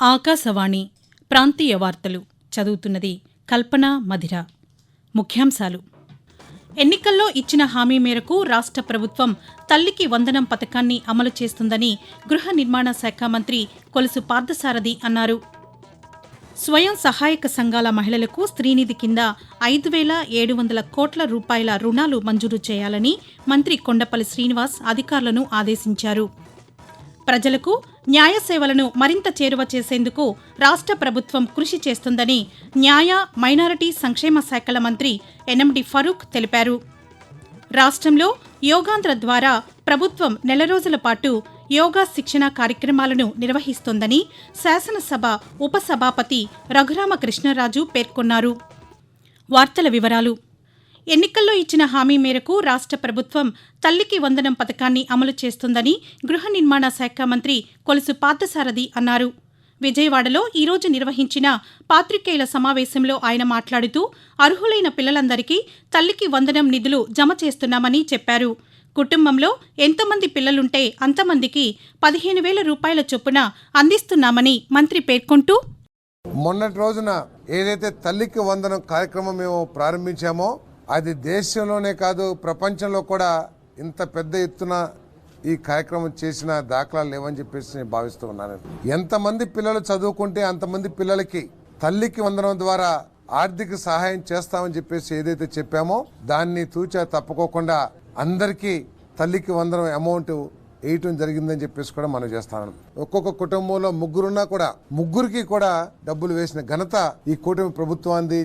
ఆకాశవాణి ప్రాంతీయ వార్తలు చదువుతున్నది కల్పన మధిర. ముఖ్యాంశాలు. ఎన్నికల్లో ఇచ్చిన హామీ మేరకు రాష్ట్ర ప్రభుత్వం తల్లికి వందనం పథకాన్ని అమలు చేస్తుందని గృహ నిర్మాణ శాఖ మంత్రి కొలుసు పార్థసారథి అన్నారు. స్వయం సహాయక సంఘాల మహిళలకు స్త్రీనిధి కింద ఐదు వేల ఏడు వందల కోట్ల రూపాయల రుణాలు మంజూరు చేయాలని మంత్రి కొండపల్లి శ్రీనివాస్ అధికారులను ఆదేశించారు. ప్రజలకు న్యాయ సేవలను మరింత చేరువ చేసేందుకు రాష్ట్ర ప్రభుత్వం కృషి చేస్తుందని న్యాయ మైనారిటీ సంక్షేమ శాఖల మంత్రి ఎన్ఎండి ఫరూక్ తెలిపారు. రాష్ట్రంలో యోగాంధ్ర ద్వారా ప్రభుత్వం నెల రోజుల పాటు యోగా శిక్షణ కార్యక్రమాలను నిర్వహిస్తోందని శాసనసభ ఉపసభాపతి రఘురామకృష్ణరాజు పేర్కొన్నారు. వార్తల వివరాలు ఎన్నికల్లో ఇచ్చిన హామీ మేరకు రాష్ట్ర ప్రభుత్వం తల్లికి వందనం పథకాన్ని అమలు చేస్తుందని గృహ నిర్మాణ శాఖ మంత్రి కొలుసు పార్థసారథి అన్నారు. విజయవాడలో ఈరోజు నిర్వహించిన పాత్రికేయుల సమావేశంలో ఆయన మాట్లాడుతూ అర్హులైన పిల్లలందరికీ తల్లికి వందనం నిధులు జమ చేస్తున్నామని చెప్పారు. కుటుంబంలో ఎంతమంది పిల్లలుంటే అంతమందికి పదిహేను వేల రూపాయల చొప్పున అందిస్తున్నామని మంత్రి పేర్కొంటూ మొన్నటి రోజున ఏదైతే తల్లికి వందనం కార్యక్రమం మేము ప్రారంభించామో అది దేశంలోనే కాదు ప్రపంచంలో కూడా ఇంత పెద్ద ఎత్తున ఈ కార్యక్రమం చేసిన దాఖలాలు లేవని చెప్పేసి నేను భావిస్తూ ఉన్నాను. ఎంతమంది పిల్లలు చదువుకుంటే అంతమంది పిల్లలకి తల్లికి వందనం ద్వారా ఆర్థిక సహాయం చేస్తామని చెప్పేసి ఏదైతే చెప్పామో దాన్ని తూచా తప్పుకోకుండా అందరికీ తల్లికి వందనం అమౌంట్ వేయటం జరిగిందని చెప్పేసి కూడా మనం చేస్తాను. ఒక్కొక్క కుటుంబంలో ముగ్గురున్నా కూడా ముగ్గురికి కూడా డబ్బులు వేసిన ఘనత ఈ కూటమి ప్రభుత్వాన్ని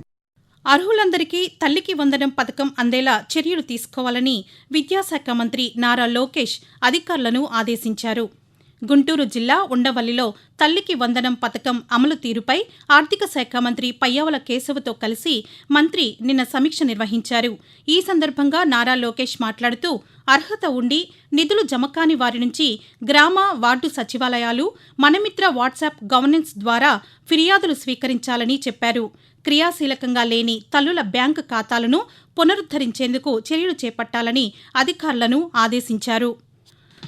అర్హులందరికీ తల్లికి వందనం పథకం అందేలా చర్యలు తీసుకోవాలని విద్యాశాఖ మంత్రి నారా లోకేష్ అధికారులను ఆదేశించారు. గుంటూరు జిల్లా ఉండవల్లిలో తల్లికి వందనం పథకం అమలు తీరుపై ఆర్థిక శాఖ మంత్రి పయ్యావుల కేశవతో కలిసి మంత్రి నిన్న సమీక్ష నిర్వహించారు. ఈ సందర్భంగా నారా లోకేష్ మాట్లాడుతూ అర్హత ఉండి నిధులు జమకాని వారి నుంచి గ్రామ వార్డు సచివాలయాలు మనమిత్ర వాట్సాప్ గవర్నెన్స్ ద్వారా ఫిర్యాదులు స్వీకరించాలని చెప్పారు. క్రియాశీలకంగా లేని తల్లుల బ్యాంకు ఖాతాలను పునరుద్ధరించేందుకు చర్యలు చేపట్టాలని అధికారులను ఆదేశించారు.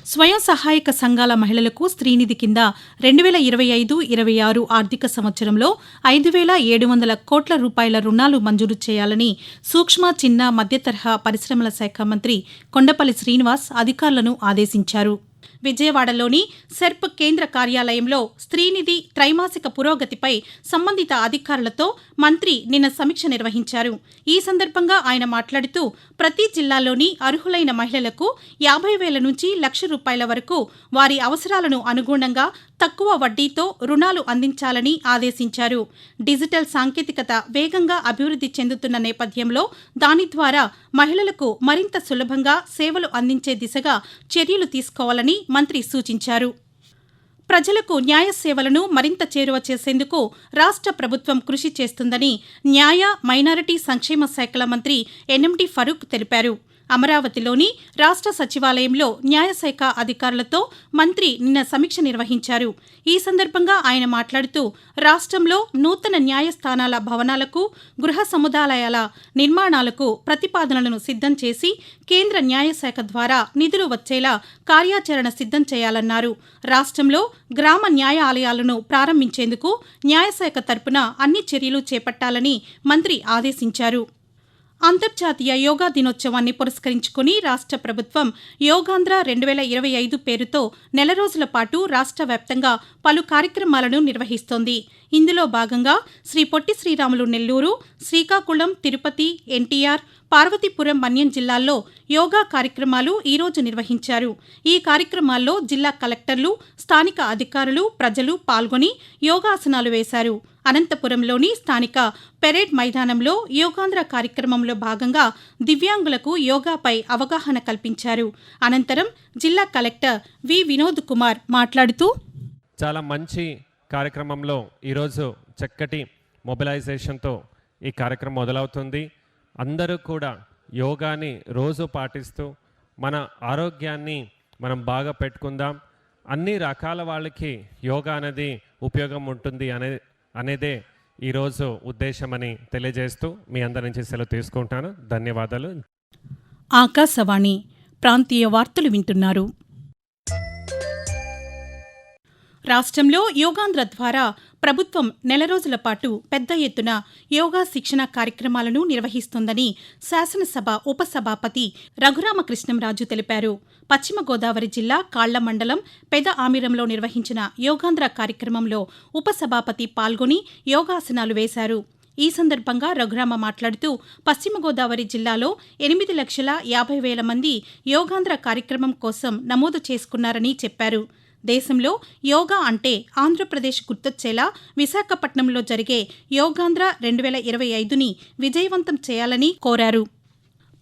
స్వయం సహాయక సంఘాల మహిళలకు స్త్రీనిధి కింద రెండు వేల ఇరవై ఐదు ఇరవై ఆరు ఆర్థిక సంవత్సరంలో ఐదు వేల ఏడు వందల కోట్ల రూపాయల రుణాలు మంజూరు చేయాలని సూక్ష్మ చిన్న మధ్యతరహా పరిశ్రమల శాఖ మంత్రి కొండపల్లి శ్రీనివాస్ అధికారులను ఆదేశించారు. విజయవాడలోని సెర్ప్ కేంద్ర కార్యాలయంలో స్త్రీనిధి త్రైమాసిక పురోగతిపై సంబంధిత అధికారులతో మంత్రి నిన్న సమీక్ష నిర్వహించారు. ఈ సందర్భంగా ఆయన మాట్లాడుతూ ప్రతి జిల్లాలోని అర్హులైన మహిళలకు యాభై వేల నుంచి లక్ష రూపాయల వరకు వారి అవసరాలను అనుగుణంగా తక్కువ వడ్డీతో రుణాలు అందించాలని ఆదేశించారు. డిజిటల్ సాంకేతికత వేగంగా అభివృద్ధి చెందుతున్న నేపథ్యంలో దాని ద్వారా మహిళలకు మరింత సులభంగా సేవలు అందించే దిశగా చర్యలు తీసుకోవాలని మంత్రి సూచించారు. ప్రజలకు న్యాయ సేవలను మరింత చేరువ చేసేందుకు రాష్ట్ర ప్రభుత్వం కృషి చేస్తుందని న్యాయ మైనారిటీ సంక్షేమ శాఖల మంత్రి ఎన్ఎండి ఫరూక్ తెలిపారు. అమరావతిలోని రాష్ట్ర సచివాలయంలో న్యాయశాఖ అధికారులతో మంత్రి నిన్న సమీక్ష నిర్వహించారు. ఈ సందర్భంగా ఆయన మాట్లాడుతూ రాష్ట్రంలో నూతన న్యాయస్థానాల భవనాలకు గృహ సముదాయాల నిర్మాణాలకు ప్రతిపాదనలను సిద్ధం చేసి కేంద్ర న్యాయశాఖ ద్వారా నిధులు వచ్చేలా కార్యాచరణ సిద్ధం చేయాలన్నారు. రాష్ట్రంలో గ్రామ న్యాయాలయాలను ప్రారంభించేందుకు న్యాయశాఖ తరపున అన్ని చర్యలు చేపట్టాలని మంత్రి ఆదేశించారు. అంతర్జాతీయ యోగా దినోత్సవాన్ని పురస్కరించుకుని రాష్ట్ర ప్రభుత్వం యోగాంధ్ర రెండు వేల ఇరవై ఐదు పేరుతో నెల రోజుల పాటు రాష్ట్ర వ్యాప్తంగా పలు కార్యక్రమాలను నిర్వహిస్తోంది. ఇందులో భాగంగా శ్రీ పొట్టి శ్రీరాములు నెల్లూరు శ్రీకాకుళం తిరుపతి ఎన్టీఆర్ పార్వతీపురం మన్యం జిల్లాల్లో యోగా కార్యక్రమాలు ఈరోజు నిర్వహించారు. ఈ కార్యక్రమాల్లో జిల్లా కలెక్టర్లు స్థానిక అధికారులు ప్రజలు పాల్గొని యోగాసనాలు వేశారు. అనంతపురంలోని స్థానిక పెరేడ్ మైదానంలో యోగాంధ్ర కార్యక్రమంలో భాగంగా దివ్యాంగులకు యోగాపై అవగాహన కల్పించారు. అనంతరం జిల్లా కలెక్టర్ వి వినోద్ కుమార్ మాట్లాడుతూ చాలా మంచి కార్యక్రమంలో ఈరోజు చక్కటి మొబిలైజేషన్తో ఈ కార్యక్రమం మొదలవుతుంది. అందరూ కూడా యోగాని రోజు పాటిస్తూ మన ఆరోగ్యాన్ని మనం బాగా పెట్టుకుందాం. అన్ని రకాల వాళ్ళకి యోగా అనేది ఉపయోగం ఉంటుంది అనే అనేదే ఈరోజు ఉద్దేశమని తెలియజేస్తూ మీ అందరి నుంచి సెలవు తీసుకుంటాను. ధన్యవాదాలు. ఆకాశవాణి ప్రాంతీయ వార్తలు వింటున్నారు. రాష్ట్రంలో యోగాంధ్ర ద్వారా ప్రభుత్వం నెల రోజుల పాటు పెద్ద ఎత్తున యోగా శిక్షణ కార్యక్రమాలను నిర్వహిస్తోందని శాసనసభ ఉపసభాపతి రఘురామకృష్ణంరాజు తెలిపారు. పశ్చిమ గోదావరి జిల్లా కాళ్ళ మండలం పెద ఆమిరంలో నిర్వహించిన యోగాంధ్ర కార్యక్రమంలో ఉపసభాపతి పాల్గొని యోగాసనాలు వేశారు. ఈ సందర్భంగా రఘురామ మాట్లాడుతూ పశ్చిమ గోదావరి జిల్లాలో ఎనిమిది లక్షల యాభై వేల మంది యోగాంధ్ర కార్యక్రమం కోసం నమోదు చేసుకున్నారని చెప్పారు. దేశంలో యోగా అంటే ఆంధ్రప్రదేశ్ గుర్తొచ్చేలా విశాఖపట్నంలో జరిగే యోగాంధ్ర రెండు వేల ఇరవై ఐదుని విజయవంతం చేయాలని కోరారు.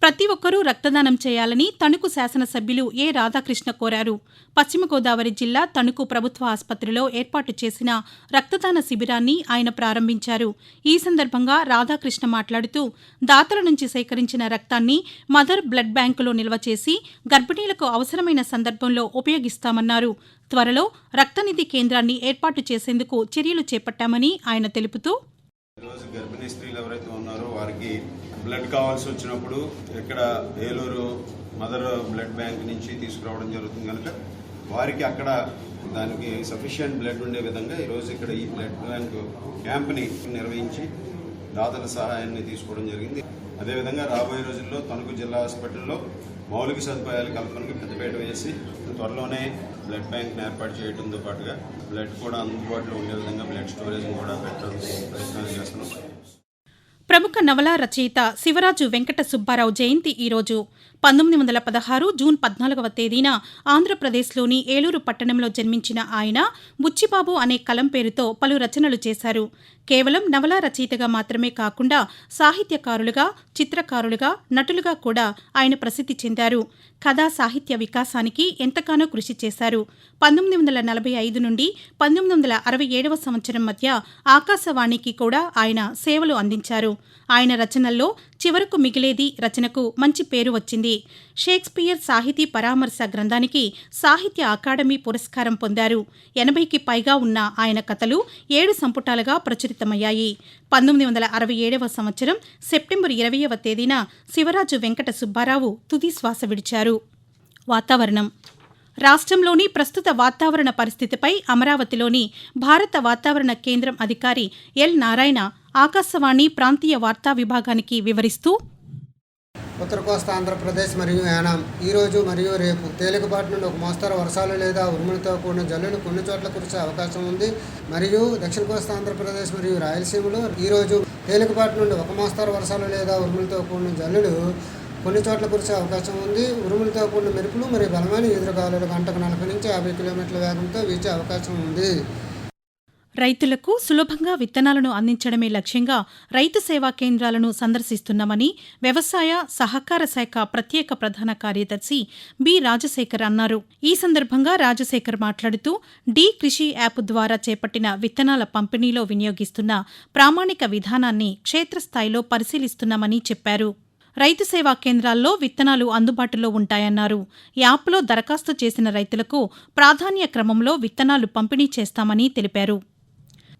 ప్రతి ఒక్కరూ రక్తదానం చేయాలని తణుకు శాసనసభ్యులు ఏ రాధాకృష్ణ కోరారు. పశ్చిమ గోదావరి జిల్లా తణుకు ప్రభుత్వ ఆసుపత్రిలో ఏర్పాటు చేసిన రక్తదాన శిబిరాన్ని ఆయన ప్రారంభించారు. ఈ సందర్భంగా రాధాకృష్ణ మాట్లాడుతూ దాతల నుంచి సేకరించిన రక్తాన్ని మదర్ బ్లడ్ బ్యాంకులో నిల్వ చేసి గర్భిణీలకు అవసరమైన సందర్భంలో ఉపయోగిస్తామన్నారు. త్వరలో రక్తనిధి కేంద్రాన్ని ఏర్పాటు చేసేందుకు చర్యలు చేపట్టామని ఆయన తెలుపుతూ ఈరోజు గర్భిణీ స్త్రీలు ఎవరైతే ఉన్నారో వారికి బ్లడ్ కావాల్సి వచ్చినప్పుడు ఇక్కడ ఏలూరు మదర్ బ్లడ్ బ్యాంక్ నుంచి తీసుకురావడం జరుగుతుంది కనుక వారికి అక్కడ దానికి సఫిషియంట్ బ్లడ్ ఉండే విధంగా ఈరోజు ఇక్కడ ఈ బ్లడ్ బ్యాంక్ క్యాంప్ని నిర్వహించి దాతల సహాయాన్ని తీసుకోవడం జరిగింది. అదేవిధంగా రాబోయే రోజుల్లో తణుకు జిల్లా హాస్పిటల్లో మౌలిక సదుపాయాల కల్పనకు పెద్దపేట వేసి త్వరలోనే బ్లడ్ బ్యాంక్ని ఏర్పాటు చేయడంతో పాటుగా బ్లడ్ కూడా అందుబాటులో ఉండే విధంగా బ్లడ్ స్టోరేజ్ కూడా పెట్టడం ప్రయత్నాలు చేస్తున్నాం. ప్రముఖ నవలా రచయిత శివరాజు వెంకట సుబ్బారావు జయంతి ఈరోజు. పంతొమ్మిది వందల పదహారు జూన్ పద్నాలుగవ తేదీన ఆంధ్రప్రదేశ్లోని ఏలూరు పట్టణంలో జన్మించిన ఆయన బుచ్చిబాబు అనే కలం పేరుతో పలు రచనలు చేశారు. కేవలం నవలా రచయితగా మాత్రమే కాకుండా సాహిత్యకారులుగా చిత్రకారులుగా నటులుగా కూడా ఆయన ప్రసిద్ధి చెందారు. కథా సాహిత్య వికాసానికి ఎంతగానో కృషి చేశారు. పంతొమ్మిది వందల నలభై ఐదు నుండి పంతొమ్మిది వందల అరవై ఏడవ సంవత్సరం మధ్య ఆకాశవాణికి కూడా ఆయన సేవలు అందించారు. ఆయన రచనల్లో చివరకు మిగిలేది రచనకు మంచి పేరు వచ్చింది. షేక్స్పియర్ సాహితీ పరామర్శ గ్రంథానికి సాహిత్య అకాడమీ పురస్కారం పొందారు. ఎనభైకి పైగా ఉన్న ఆయన కథలు ఏడు సంపుటాలుగా ప్రచురితమయ్యాయి. పంతొమ్మిది వందల అరవై ఏడవ సంవత్సరం సెప్టెంబర్ ఇరవైవ తేదీన శివరాజు వెంకట సుబ్బారావు తుది శ్వాస విడిచారు. వాతావరణం. రాష్ట్రంలోని ప్రస్తుత వాతావరణ పరిస్థితిపై అమరావతిలోని భారత వాతావరణ కేంద్రం అధికారి ఎల్ నారాయణ ఆకాశవాణి ప్రాంతీయ వార్తా విభాగానికి వివరిస్తూ ఉత్తర కోస్తా ఆంధ్రప్రదేశ్ మరియు యానాం. ఈరోజు మరియు రేపు తేలికపాటి నుండి ఒక మోస్తరు వర్షాలు లేదా ఉరుములతో కూడిన జల్లులు కొన్ని చోట్ల కురిసే అవకాశం ఉంది. మరియు దక్షిణ కోస్తా ఆంధ్రప్రదేశ్ మరియు రాయలసీమలో ఈరోజు తేలికపాటి నుండి ఒక మోస్తరు వర్షాలు లేదా ఉరుములతో కూడిన జల్లులు కొన్ని చోట్ల కురిసే అవకాశం ఉంది. ఉరుములతో కూడిన మెరుపులు మరియు బలమైన ఎదురుగాలులు గంటకు నలభై నుంచి యాభై కిలోమీటర్ల వేగంతో వీచే అవకాశం ఉంది. రైతులకు సులభంగా విత్తనాలను అందించడమే లక్ష్యంగా రైతు సేవా కేంద్రాలను సందర్శిస్తున్నామని వ్యవసాయ సహకార శాఖ ప్రత్యేక ప్రధాన కార్యదర్శి బి రాజశేఖర్ అన్నారు. ఈ సందర్భంగా రాజశేఖర్ మాట్లాడుతూ డి కృషి యాప్ ద్వారా చేపట్టిన విత్తనాల పంపిణీలో వినియోగిస్తున్న ప్రామాణిక విధానాన్ని క్షేత్రస్థాయిలో పరిశీలిస్తున్నామని చెప్పారు. రైతు సేవా కేంద్రాల్లో విత్తనాలు అందుబాటులో ఉంటాయన్నారు. యాప్లో దరఖాస్తు చేసిన రైతులకు ప్రాధాన్య క్రమంలో విత్తనాలు పంపిణీ చేస్తామని తెలిపారు.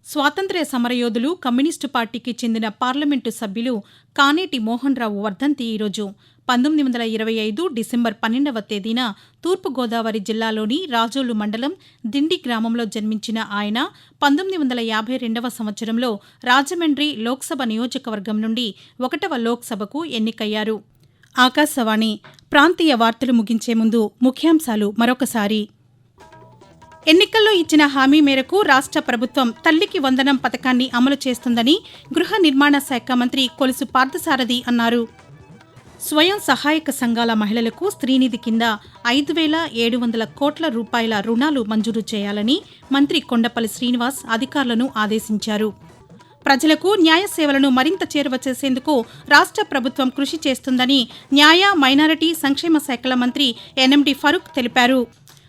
స్వాతంత్ర్య సమరయోధులు కమ్యూనిస్టు పార్టీకి చెందిన పార్లమెంటు సభ్యులు కానేటి మోహన్ రావు వర్ధంతి ఈరోజు. పంతొమ్మిది వందల ఇరవై ఐదు డిసెంబర్ పన్నెండవ తేదీన తూర్పుగోదావరి జిల్లాలోని రాజోలు మండలం దిండి గ్రామంలో జన్మించిన ఆయన పంతొమ్మిది వందల యాభై రెండవ సంవత్సరంలో రాజమండ్రి లోక్సభ నియోజకవర్గం నుండి ఒకటవ లోక్సభకు ఎన్నికయ్యారు. ఆకాశవాణి ప్రాంతీయ వార్తలు ముగించే ముందు ముఖ్యాంశాలు మరొకసారి. ఎన్నికల్లో ఇచ్చిన హామీ మేరకు రాష్ట్ర ప్రభుత్వం తల్లికి వందనం పథకాన్ని అమలు చేస్తుందని గృహ నిర్మాణ శాఖ మంత్రి కొలుసు పార్థసారథి అన్నారు. స్వయం సహాయక సంఘాల మహిళలకు స్త్రీనిధి కింద ఐదు వేల ఏడు వందల కోట్ల రూపాయల రుణాలు మంజూరు చేయాలని మంత్రి కొండపల్లి శ్రీనివాస్ అధికారులను ఆదేశించారు. ప్రజలకు న్యాయ సేవలను మరింత చేరువ చేసేందుకు రాష్ట్ర ప్రభుత్వం కృషి చేస్తుందని న్యాయ మైనారిటీ సంక్షేమ శాఖల మంత్రి ఎన్ఎండి ఫరూక్ తెలిపారు.